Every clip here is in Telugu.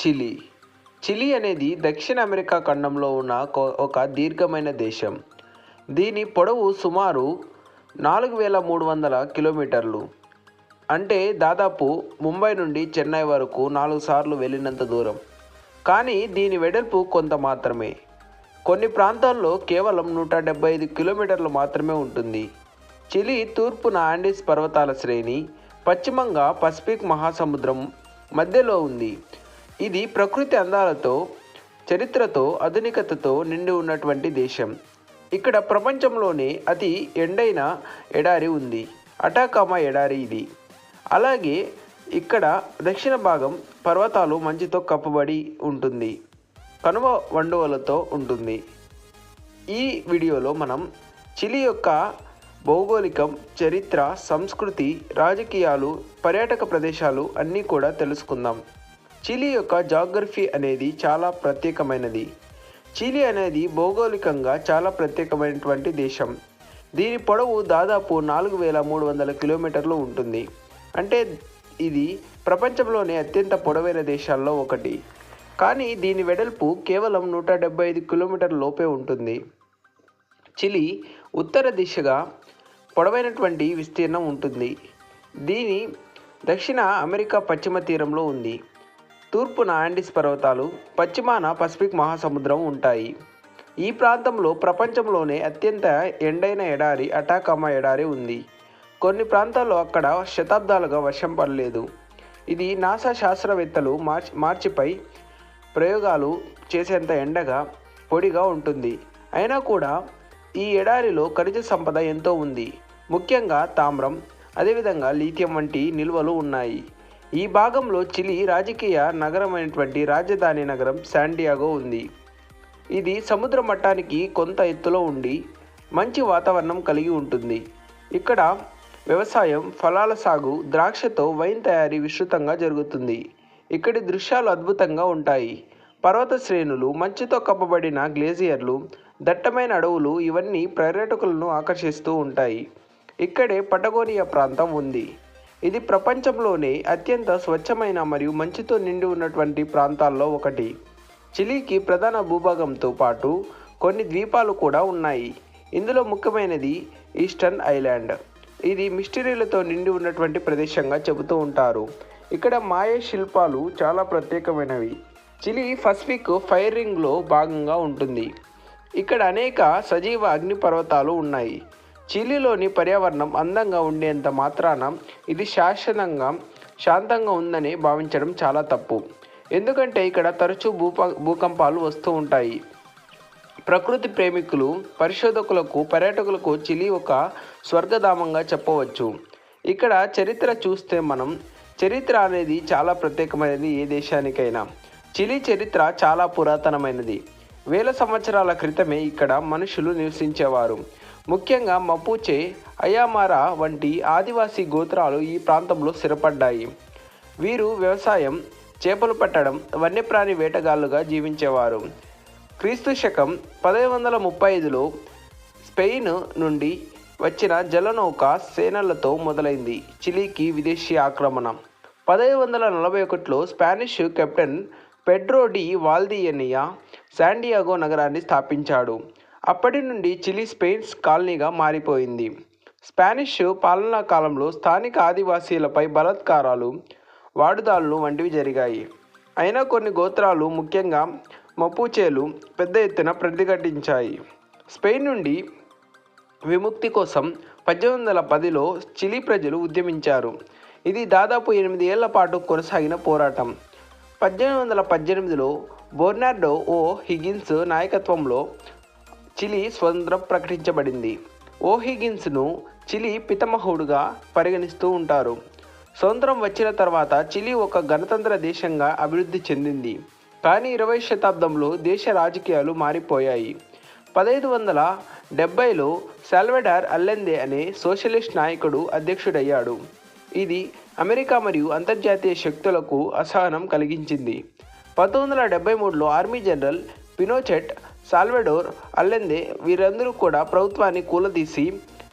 చిలీ. చిలీ అనేది దక్షిణ అమెరికా ఖండంలో ఉన్న ఒక దీర్ఘమైన దేశం. దీని పొడవు సుమారు నాలుగు వేల మూడు వందల కిలోమీటర్లు. అంటే దాదాపు ముంబై నుండి చెన్నై వరకు నాలుగు సార్లు వెళ్ళినంత దూరం. కానీ దీని వెడల్పు కొంత మాత్రమే. కొన్ని ప్రాంతాల్లో కేవలం నూట డెబ్బై ఐదు కిలోమీటర్లు మాత్రమే ఉంటుంది. చిలీ తూర్పున ఆండీస్ పర్వతాల శ్రేణి పశ్చిమంగా పసిఫిక్ మహాసముద్రం మధ్యలో ఉంది. ఇది ప్రకృతి అందాలతో చరిత్రతో ఆధునికతతో నిండి ఉన్నటువంటి దేశం. ఇక్కడ ప్రపంచంలోనే అతి ఎండైన ఎడారి ఉంది. అటాకామా ఎడారి ఇది. అలాగే ఇక్కడ దక్షిణ భాగం పర్వతాలు మంచుతో కప్పబడి ఉంటుంది. కనుమ వండువలతో ఉంటుంది. ఈ వీడియోలో మనం చిలి యొక్క భౌగోళికం చరిత్ర సంస్కృతి రాజకీయాలు పర్యాటక ప్రదేశాలు అన్నీ కూడా తెలుసుకుందాం. చిలీ యొక్క జాగ్రఫీ అనేది చాలా ప్రత్యేకమైనది. చిలీ అనేది భౌగోళికంగా చాలా ప్రత్యేకమైనటువంటి దేశం. దీని పొడవు దాదాపు నాలుగు వేల మూడు వందల కిలోమీటర్లు ఉంటుంది. అంటే ఇది ప్రపంచంలోనే అత్యంత పొడవైన దేశాల్లో ఒకటి. కానీ దీని వెడల్పు కేవలం నూట డెబ్బై ఐదు కిలోమీటర్ల లోపే ఉంటుంది. చిలీ ఉత్తర దిశగా పొడవైనటువంటి విస్తీర్ణం ఉంటుంది. దీని దక్షిణ అమెరికా పశ్చిమ తీరంలో ఉంది. తూర్పున ఆండీస్ పర్వతాలు పశ్చిమాన పసిఫిక్ మహాసముద్రం ఉంటాయి. ఈ ప్రాంతంలో ప్రపంచంలోనే అత్యంత ఎండైన ఎడారి అటాకామా ఎడారి ఉంది. కొన్ని ప్రాంతాల్లో అక్కడ శతాబ్దాలుగా వర్షం పడలేదు. ఇది నాసా శాస్త్రవేత్తలు మార్చి మార్చిపై ప్రయోగాలు చేసేంత ఎండగా పొడిగా ఉంటుంది. అయినా కూడా ఈ ఎడారిలో ఖనిజ సంపద ఎంతో ఉంది. ముఖ్యంగా తామ్రం అదేవిధంగా లీథియం వంటి నిల్వలు ఉన్నాయి. ఈ భాగంలో చిలీ రాజకీయ నగరమైనటువంటి రాజధాని నగరం శాండియాగో ఉంది. ఇది సముద్ర మట్టానికి కొంత ఎత్తులో ఉండి మంచి వాతావరణం కలిగి ఉంటుంది. ఇక్కడ వ్యవసాయం ఫలాల సాగు ద్రాక్షతో వైన్ తయారీ విస్తృతంగా జరుగుతుంది. ఇక్కడి దృశ్యాలు అద్భుతంగా ఉంటాయి. పర్వత శ్రేణులు మంచుతో కప్పబడిన గ్లేజియర్లు దట్టమైన అడవులు ఇవన్నీ పర్యాటకులను ఆకర్షిస్తూ ఉంటాయి. ఇక్కడే పటగోనియా ప్రాంతం ఉంది. ఇది ప్రపంచంలోనే అత్యంత స్వచ్ఛమైన మరియు మంచుతో నిండి ఉన్నటువంటి ప్రాంతాల్లో ఒకటి. చిలీకి ప్రధాన భూభాగంతో పాటు కొన్ని ద్వీపాలు కూడా ఉన్నాయి. ఇందులో ముఖ్యమైనది ఈస్టర్న్ ఐలాండ్. ఇది మిస్టరీలతో నిండి ఉన్నటువంటి ప్రదేశంగా చెబుతూ ఉంటారు. ఇక్కడ మాయ శిల్పాలు చాలా ప్రత్యేకమైనవి. చిలీ పసిఫిక్ ఫైరింగ్లో భాగంగా ఉంటుంది. ఇక్కడ అనేక సజీవ అగ్నిపర్వతాలు ఉన్నాయి. చిలీలోని పర్యావరణం అందంగా ఉండేంత మాత్రాన ఇది శాశ్వతంగా శాంతంగా ఉందని భావించడం చాలా తప్పు. ఎందుకంటే ఇక్కడ తరచూ భూప భూకంపాలు వస్తూ ఉంటాయి. ప్రకృతి ప్రేమికులు పరిశోధకులకు పర్యాటకులకు చిలీ ఒక స్వర్గధామంగా చెప్పవచ్చు. ఇక్కడ చరిత్ర చూస్తే మనం చరిత్ర అనేది చాలా ప్రత్యేకమైనది ఏ దేశానికైనా. చిలీ చరిత్ర చాలా పురాతనమైనది. వేల సంవత్సరాల క్రితమే ఇక్కడ మనుషులు నివసించేవారు. ముఖ్యంగా మపూచే అయామారా వంటి ఆదివాసీ గోత్రాలు ఈ ప్రాంతంలో స్థిరపడ్డాయి. వీరు వ్యవసాయం చేపలు పట్టడం వన్యప్రాణి వేటగాళ్ళుగా జీవించేవారు. క్రీస్తు శకం పదహైదు వందల ముప్పై ఐదులో స్పెయిన్ నుండి వచ్చిన జలనౌక సేనలతో మొదలైంది. చిలీకి విదేశీ ఆక్రమణ. పదహైదు వందల నలభై ఒకటిలో Spanish captain Pedro de Valdivia Santiago నగరాన్ని స్థాపించాడు. అప్పటి నుండి చిలీ స్పెయిన్స్ కాలనీగా మారిపోయింది. స్పానిష్ పాలనా కాలంలో స్థానిక ఆదివాసీలపై బలాత్కారాలు వాడుదాలు వంటివి జరిగాయి. అయినా కొన్ని గోత్రాలు ముఖ్యంగా మపూచేలు పెద్ద ఎత్తున ప్రతిఘటించాయి. స్పెయిన్ నుండి విముక్తి కోసం పద్దెనిమిది వందల పదిలో చిలీ ప్రజలు ఉద్యమించారు. ఇది దాదాపు ఎనిమిది ఏళ్ళ పాటు కొనసాగిన పోరాటం. పద్దెనిమిది వందల పద్దెనిమిదిలో బోర్నార్డో ఓ హిగిన్స్ నాయకత్వంలో చిలీ స్వతంత్రం ప్రకటించబడింది. ఓహిగిన్స్ను చిలి చిలీ పితమహుడుగా పరిగణిస్తూ ఉంటారు. స్వతంత్రం వచ్చిన తర్వాత చిలీ ఒక గణతంత్ర దేశంగా అభివృద్ధి చెందింది. కానీ ఇరవై శతాబ్దంలో దేశ రాజకీయాలు మారిపోయాయి. పదహైదు వందల డెబ్బైలో సాల్వడార్ అల్లెందే అనే సోషలిస్ట్ నాయకుడు అధ్యక్షుడయ్యాడు. ఇది అమెరికా మరియు అంతర్జాతీయ శక్తులకు అసహనం కలిగించింది. పంతొమ్మిది వందల డెబ్బై మూడులో army general Pinochet Salvador Allende వీరందరూ కూడా ప్రభుత్వాన్ని కూలదీసి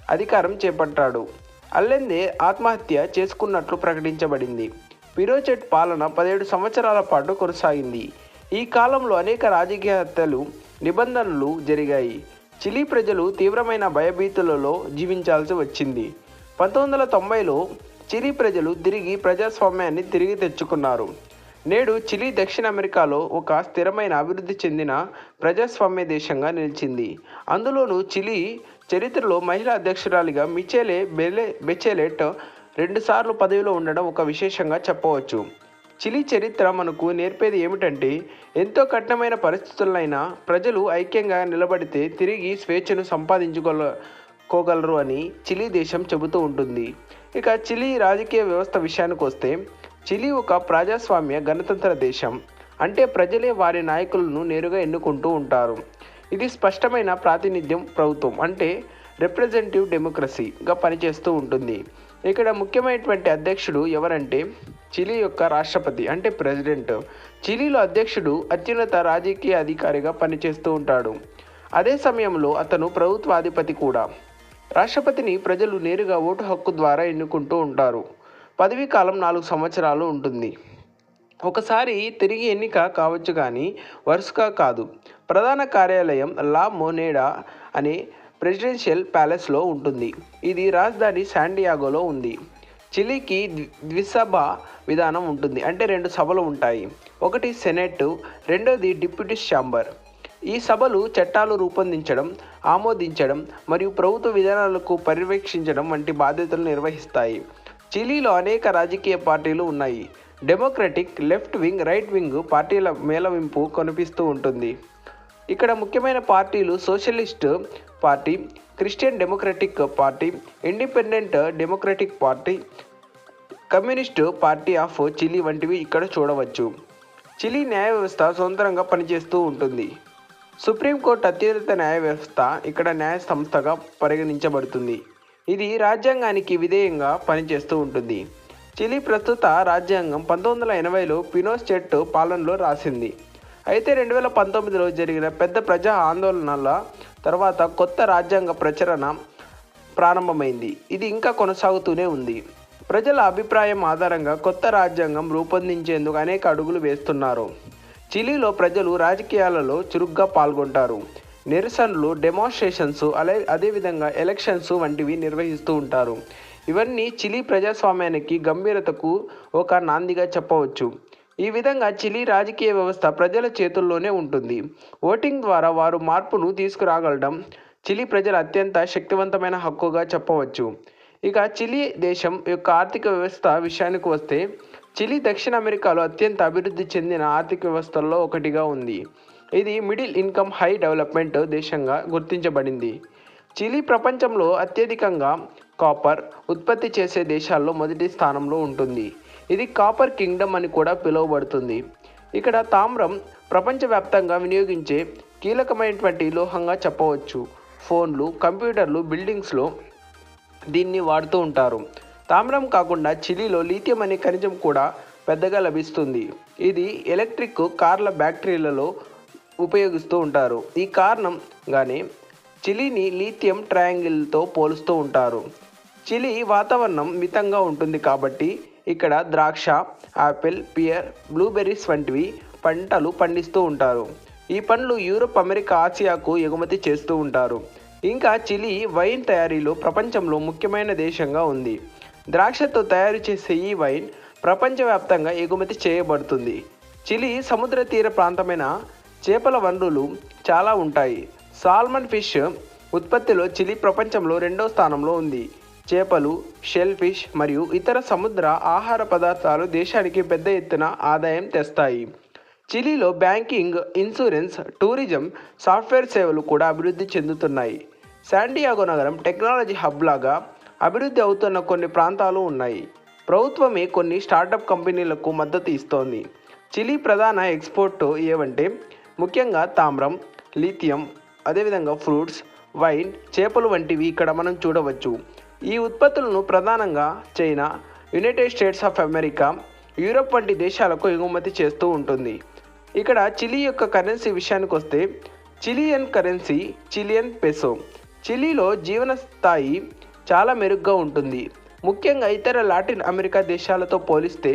అధికారం చేపట్టాడు. అల్లెందే ఆత్మహత్య చేసుకున్నట్లు ప్రకటించబడింది. పిరోచెట్ పాలన పదిహేడు సంవత్సరాల పాటు కొనసాగింది. ఈ కాలంలో అనేక రాజకీయ హత్యలు నిబంధనలు జరిగాయి. చిలీ ప్రజలు తీవ్రమైన భయభీతులలో జీవించాల్సి వచ్చింది. పంతొమ్మిది వందల తొంభైలో చిలీ ప్రజలు తిరిగి ప్రజాస్వామ్యాన్ని తిరిగి తెచ్చుకున్నారు. నేడు చిలీ దక్షిణ అమెరికాలో ఒక స్థిరమైన అభివృద్ధి చెందిన ప్రజాస్వామ్య దేశంగా నిలిచింది. అందులోనూ చిలీ చరిత్రలో మహిళా అధ్యక్షురాలిగా మిచెలే బెలే బెచెలెట్ రెండుసార్లు పదవిలో ఉండడం ఒక విశేషంగా చెప్పవచ్చు. చిలీ చరిత్ర మనకు నేర్పేది ఏమిటంటే ఎంతో కఠినమైన పరిస్థితులైనా ప్రజలు ఐక్యంగా నిలబడితే తిరిగి స్వేచ్ఛను సంపాదించుకోగలరు అని చిలీ దేశం చెబుతూ ఉంటుంది. ఇక చిలీ రాజకీయ వ్యవస్థ విషయానికి వస్తే చిలీ ఒక ప్రజాస్వామ్య గణతంత్ర దేశం. అంటే ప్రజలే వారి నాయకులను నేరుగా ఎన్నుకుంటూ ఉంటారు. ఇది స్పష్టమైన ప్రాతినిధ్యం ప్రభుత్వం. అంటే రిప్రజెంటేటివ్ డెమోక్రసీగా పనిచేస్తూ ఉంటుంది. ఇక్కడ ముఖ్యమైనటువంటి అధ్యక్షుడు ఎవరంటే చిలీ యొక్క రాష్ట్రపతి అంటే ప్రెసిడెంట్ చిలీలో అధ్యక్షుడు అత్యున్నత రాజకీయ అధికారిగా పనిచేస్తూ ఉంటాడు. అదే సమయంలో అతను ప్రభుత్వాధిపతి కూడా. రాష్ట్రపతిని ప్రజలు నేరుగా ఓటు హక్కు ద్వారా ఎన్నుకుంటూ ఉంటారు. పదవీ కాలం నాలుగు సంవత్సరాలు ఉంటుంది. ఒకసారి తిరిగి ఎన్నిక కావచ్చు కానీ వరుసగా కాదు. ప్రధాన కార్యాలయం లా మోనేడా అనే ప్రెసిడెన్షియల్ ప్యాలెస్లో ఉంటుంది. ఇది రాజధాని శాండియాగోలో ఉంది. చిలీకి ద్వి- ద్విసభ విధానం ఉంటుంది. అంటే రెండు సభలు ఉంటాయి. ఒకటి సెనెట్ రెండోది డిప్యూటీ ఛాంబర్. ఈ సభలు చట్టాలు రూపొందించడం ఆమోదించడం మరియు ప్రభుత్వ విధానాలకు పర్యవేక్షించడం వంటి బాధ్యతలు నిర్వహిస్తాయి. చిలీలో అనేక రాజకీయ పార్టీలు ఉన్నాయి. Democratic left wing right wing పార్టీల మేళవింపు కనిపిస్తూ ఉంటుంది. ఇక్కడ ముఖ్యమైన పార్టీలు socialist party Christian democratic party independent democratic party communist party of Chile వంటివి ఇక్కడ చూడవచ్చు. చిలీ న్యాయ వ్యవస్థ స్వతంత్రంగా పనిచేస్తూ ఉంటుంది. సుప్రీంకోర్టు అత్యున్నత న్యాయ వ్యవస్థ ఇక్కడ న్యాయ సంస్థగా పరిగణించబడుతుంది. ఇది రాజ్యాంగానికి విధేయంగా పనిచేస్తూ ఉంటుంది. చిలీ ప్రస్తుత రాజ్యాంగం పంతొమ్మిది వందల ఎనభైలో పినోస్టెట్ పాలనలో రాసింది. అయితే రెండు వేల పంతొమ్మిదిలో జరిగిన పెద్ద ప్రజా ఆందోళనల తర్వాత కొత్త రాజ్యాంగ ప్రచురణ ప్రారంభమైంది. ఇది ఇంకా కొనసాగుతూనే ఉంది. ప్రజల అభిప్రాయం ఆధారంగా కొత్త రాజ్యాంగం రూపొందించేందుకు అనేక అడుగులు వేస్తున్నారు. చిలీలో ప్రజలు రాజకీయాలలో చురుగ్గా పాల్గొంటారు. నిరసనలు డెమాన్స్ట్రేషన్స్ అలే అదేవిధంగా ఎలక్షన్స్ వంటివి నిర్వహిస్తూ ఉంటారు. ఇవన్నీ చిలీ ప్రజాస్వామ్యానికి గంభీరతకు ఒక నాందిగా చెప్పవచ్చు. ఈ విధంగా చిలీ రాజకీయ వ్యవస్థ ప్రజల చేతుల్లోనే ఉంటుంది. ఓటింగ్ ద్వారా వారు మార్పును తీసుకురాగలడం చిలీ ప్రజల అత్యంత శక్తివంతమైన హక్కుగా చెప్పవచ్చు. ఇక చిలీ దేశం యొక్క ఆర్థిక వ్యవస్థ విషయానికి వస్తే చిలీ దక్షిణ అమెరికాలో అత్యంత అభివృద్ధి చెందిన ఆర్థిక వ్యవస్థల్లో ఒకటిగా ఉంది. ఇది మిడిల్ ఇన్కమ్ హై డెవలప్మెంట్ దేశంగా గుర్తించబడింది. చిలీ ప్రపంచంలో అత్యధికంగా కాపర్ ఉత్పత్తి చేసే దేశాల్లో మొదటి స్థానంలో ఉంటుంది. ఇది కాపర్ కింగ్డమ్ అని కూడా పిలువబడుతుంది. ఇక్కడ తామ్రం ప్రపంచవ్యాప్తంగా వినియోగించే కీలకమైనటువంటి లోహంగా చెప్పవచ్చు. ఫోన్లు కంప్యూటర్లు బిల్డింగ్స్లో దీన్ని వాడుతూ ఉంటారు. తామ్రం కాకుండా చిలీలో లీథియం అనే ఖనిజం కూడా పెద్దగా లభిస్తుంది. ఇది ఎలక్ట్రిక్ కార్ల బ్యాటరీలలో ఉపయోగిస్తూ ఉంటారు. ఈ కారణంగానే చిలీని లీథియం ట్రయాంగిల్తో పోలుస్తూ ఉంటారు. చిలీ వాతావరణం మితంగా ఉంటుంది కాబట్టి ఇక్కడ ద్రాక్ష యాపిల్ పియర్ బ్లూబెర్రీస్ వంటివి పంటలు పండిస్తూ ఉంటారు. ఈ పండ్లు యూరప్ అమెరికా ఆసియాకు ఎగుమతి చేస్తూ ఉంటారు. ఇంకా చిలీ వైన్ తయారీలో ప్రపంచంలో ముఖ్యమైన దేశంగా ఉంది. ద్రాక్షతో తయారు చేసే ఈ వైన్ ప్రపంచవ్యాప్తంగా ఎగుమతి చేయబడుతుంది. చిలి సముద్ర తీర ప్రాంతమైన చేపల వనరులు చాలా ఉంటాయి. సాల్మన్ ఫిష్ ఉత్పత్తిలో చిలి ప్రపంచంలో రెండో స్థానంలో ఉంది. చేపలు షెల్ ఫిష్ మరియు ఇతర సముద్ర ఆహార పదార్థాలు దేశానికి పెద్ద ఎత్తున ఆదాయం తెస్తాయి. చిలీలో బ్యాంకింగ్ ఇన్సూరెన్స్ టూరిజం సాఫ్ట్వేర్ సేవలు కూడా అభివృద్ధి చెందుతున్నాయి. శాండియాగో నగరం టెక్నాలజీ హబ్ లాగా అభివృద్ధి అవుతున్న కొన్ని ప్రాంతాలు ఉన్నాయి. ప్రభుత్వమే కొన్ని స్టార్టప్ కంపెనీలకు మద్దతు ఇస్తోంది. చిలీ ప్రధాన ఎక్స్పోర్ట్ ఏవంటే ముఖ్యంగా తామ్రం లిథియం అదేవిధంగా ఫ్రూట్స్ వైన్ చేపలు వంటివి ఇక్కడ మనం చూడవచ్చు. ఈ ఉత్పత్తులను ప్రధానంగా China United States of America Europe వంటి దేశాలకు ఎగుమతి చేస్తూ ఉంటుంది. ఇక్కడ చిలీ యొక్క కరెన్సీ విషయానికి వస్తే చిలియన్ కరెన్సీ చిలియన్ పెసో. చిలీలో జీవన స్థాయి చాలా మెరుగ్గా ఉంటుంది. ముఖ్యంగా ఇతర లాటిన్ అమెరికా దేశాలతో పోలిస్తే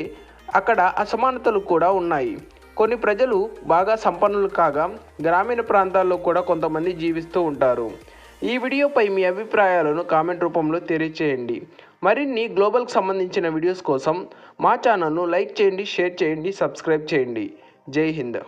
అక్కడ అసమానతలు కూడా ఉన్నాయి. కొన్ని ప్రజలు బాగా సంపన్నులు కాగా గ్రామీణ ప్రాంతాల్లో కూడా కొంతమంది జీవిస్తూ ఉంటారు. ఈ వీడియోపై మీ అభిప్రాయాలను కామెంట్ రూపంలో తెలియచేయండి. మరిన్ని గ్లోబల్కి సంబంధించిన వీడియోస్ కోసం మా ఛానల్ను లైక్ చేయండి షేర్ చేయండి సబ్స్క్రైబ్ చేయండి. జై హింద్.